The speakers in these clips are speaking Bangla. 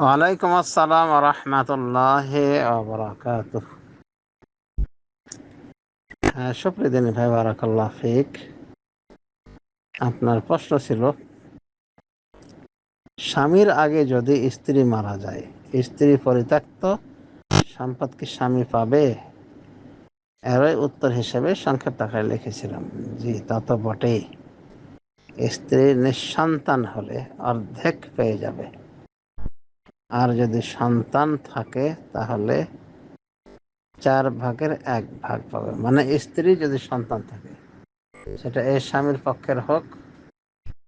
ওয়ালাইকুম আসসালাম রহমতুল্লাহ বরাকাত হ্যাঁ সুপ্রিদিনী ভাই, বারাকাল্লাহ ফিক। আপনার প্রশ্ন ছিল, স্বামীর আগে যদি স্ত্রী মারা যায়, স্ত্রী পরিত্যক্ত, সম্পদ কি স্বামী পাবে? এরই উত্তর হিসেবে সংক্ষেপ টাকায় লিখেছিলাম। জি, তা তো বটেই। স্ত্রী নিঃসন্তান হলে অর্ধেক পেয়ে যাবে। আর যদি সন্তান থাকে, তাহলে চার ভাগের এক ভাগ পাবে। মানে স্ত্রী যদি সন্তান থাকে, সেটা এই স্বামীর পক্ষের হোক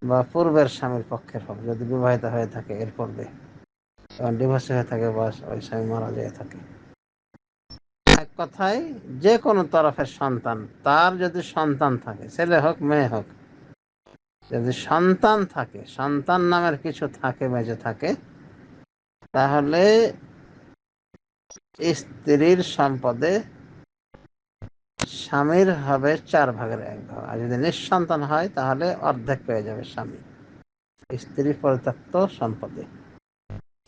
বা পূর্বের স্বামীর পক্ষের হোক, যদি বিবাহিত হয়ে থাকে এর পূর্বে ডিভোর্স হয়ে থাকে বা ওই স্বামী মারা যেয়ে থাকে। এক কথায়, যে কোনো তরফের সন্তান, তার যদি সন্তান থাকে, ছেলে হোক, মেয়ে হোক, যদি সন্তান থাকে, সন্তান নামের কিছু থাকে, বেঁচে থাকে তাহলে স্ত্রীর সম্পদে স্বামীর হবে চার ভাগের এক ভাগ। আর যদি নিঃসন্তান হয়, তাহলে অর্ধেক পেয়ে যাবে স্বামী। স্ত্রী পরিত্যক্ত সম্পদে।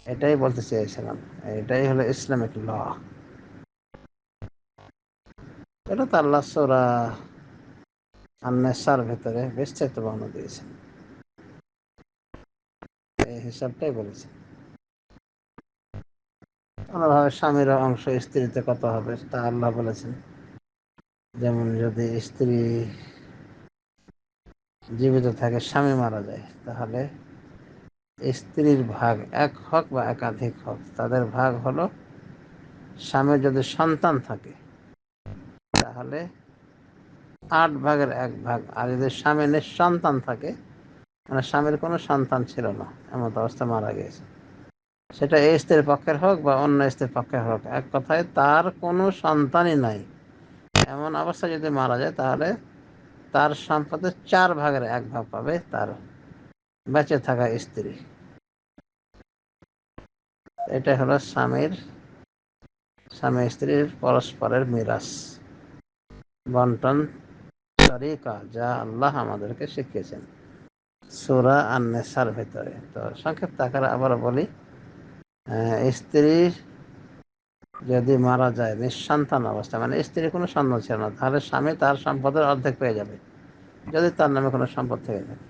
এটাই বলতে চেয়েছিলাম। এটাই হলো ইসলামিক ল। এটা তো আল্লাহ সোরা আন্নেসার ভেতরে বিস্তারিত বর্ণনা দিয়েছেন। এই হিসাবটাই বলেছেন। কোনোভাবে স্বামীর অংশ স্ত্রীতে কত হবে, তা আল্লাহ বলেছেন। যেমন যদি স্ত্রী জীবিত থাকে, স্বামী মারা যায়, তাহলে স্ত্রীর ভাগ এক হোক বা একাধিক হোক। তাদের ভাগ হলো, স্বামীর যদি সন্তান থাকে, তাহলে আট ভাগের এক ভাগ। আর যদি স্বামী নিঃসন্তান থাকে মানে স্বামীর কোনো সন্তান ছিল না, এমন অবস্থা মারা গিয়েছে। সেটা এই স্ত্রীর পক্ষের হোক বা অন্য স্ত্রীর পক্ষের হোক, এক কথায় তার কোনো সন্তানই নাই। এমন অবস্থা যদি মারা যায়, তাহলে তার সম্পদের চার ভাগের এক ভাগ পাবে তার বেঁচে থাকা স্ত্রী। এটা হলো স্বামীর, স্বামী স্ত্রীর পরস্পরের মিরাস বন্টন তরিকা যা আল্লাহ আমাদেরকে শিখিয়েছেন। সুরা আন্নেসার ভেতরে। তো সংক্ষিপ্ত আকারে আবার বলি স্ত্রী যদি মারা যায়, নিঃসন্তান অবস্থা মানে স্ত্রীর কোনো সন্তান ছিল না, তাহলে স্বামী তার সম্পদের অর্ধেক পেয়ে যাবে, যদি তার নামে কোনো সম্পদ থেকে যায়।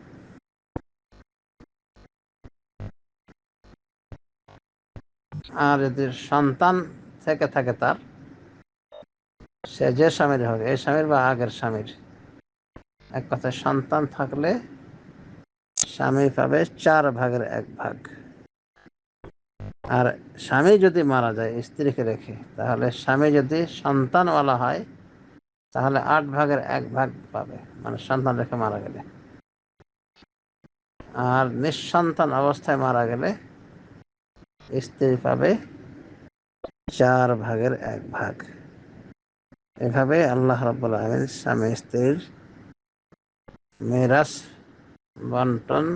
আর যদি সন্তান থেকে থাকে তার, সে যে স্বামীর হবে এই স্বামীর বা আগের স্বামীর, এক কথায় সন্তান থাকলে স্বামী পাবে চার ভাগের এক ভাগ। আর স্বামী যদি মারা যায়, স্ত্রীকে রেখে, তাহলে স্বামী যদি সন্তানওয়ালা হয়, তাহলে আট ভাগের এক ভাগ পাবে মানে সন্তান রেখে মারা গেলে। আর নিঃসন্তান অবস্থায় মারা গেলে স্ত্রী পাবে চার ভাগের এক ভাগ। এভাবে আল্লাহ রব্বুল স্বামী, স্ত্রীর মেরাস বন্টন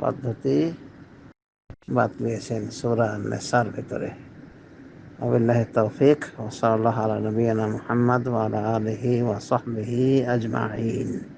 পদ্ধতি بعت لي صورة النسار بدوره وبالله التوفيق وصلى الله على نبينا محمد وعلى آله وصحبه أجمعين.